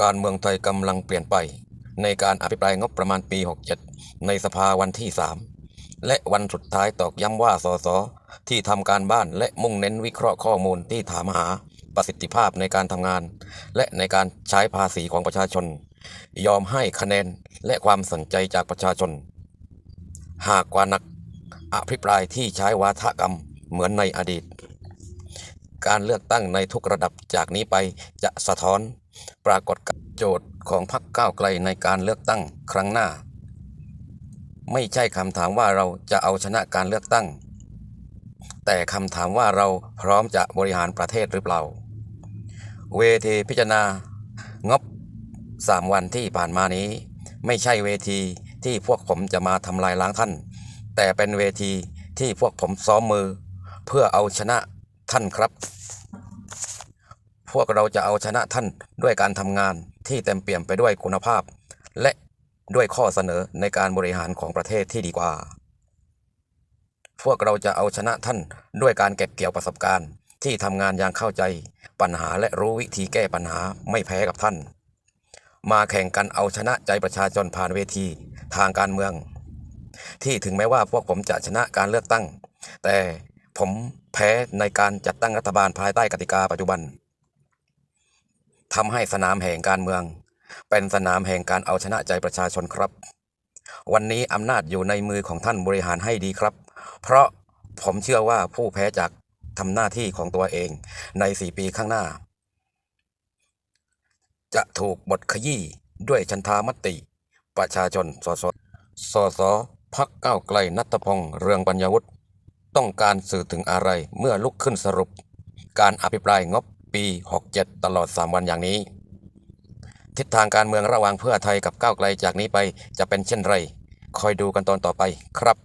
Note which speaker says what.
Speaker 1: การเมืองไทยกำลังเปลี่ยนไป ในการอภิปรายงบประมาณปี 67 ในสภาวันที่ 3 และวันสุดท้ายตอกย้ำว่าสสที่ทำการบ้านและมุ่งเน้นวิเคราะห์ข้อมูลที่ถามหาประสิทธิภาพในการทำงาน และในการใช้ภาษีของประชาชน ยอมให้คะแนนและความสนใจจากประชาชน หากกว่านักอภิปรายที่ใช้วาทกรรมเหมือนในอดีต การเลือกตั้งในทุกระดับจากนี้ไปจะสะท้อน ปรากฏกับโจทย์ของพรรคก้าวไกลในการเลือกตั้งครั้งหน้า ไม่ใช่คำถามว่าเราจะเอาชนะการเลือกตั้ง แต่คำถามว่าเราพร้อมจะบริหารประเทศหรือเปล่า เวทีพิจารณางบสามวันที่ผ่านมานี้ ไม่ใช่เวทีที่พวกผมจะมาทำลายล้างท่าน แต่เป็นเวทีที่พวกผมซ้อมมือ เพื่อเอาชนะท่านครับ พวกเราจะเอาชนะท่านด้วยการทำงานที่เต็มเปี่ยมไปด้วยคุณภาพ และด้วยข้อเสนอในการบริหารของประเทศที่ดีกว่า พวกเราจะเอาชนะท่านด้วยการเก็บเกี่ยวประสบการณ์ ที่ทำงานอย่างเข้าใจ ปัญหาและรู้วิธีแก้ปัญหาไม่แพ้กับท่าน มาแข่งกันเอาชนะใจประชาชนผ่านเวทีทางการเมือง ที่ถึงแม้ว่าพวกผมจะชนะการเลือกตั้ง แต่ผมแพ้ในการจัดตั้งรัฐบาลภายใต้กติกาปัจจุบัน ทำให้สนามแห่งการเมือง เป็นสนามแห่งการเอาชนะใจประชาชนครับ วันนี้อำนาจอยู่ในมือของท่านบริหารให้ดีครับ เพราะผมเชื่อว่าผู้แพ้จากทำหน้าที่ของตัวเองในสี่ปีข้างหน้า จะถูกบทขยี้ด้วยชันธามติ ประชาชนสสสสพักก้าวไกลนัทพงษ์เรืองปัญญาวุฒิต้องการสื่อถึงอะไรเมื่อลุกขึ้นสรุป การอภิปรายงบ ปี 67 ตลอด 3 วันอย่างนี้ ทิศทางการเมืองระหว่างเพื่อไทยกับก้าวไกลจากนี้ไปจะเป็นเช่นไร คอยดูกันตอนต่อไปครับ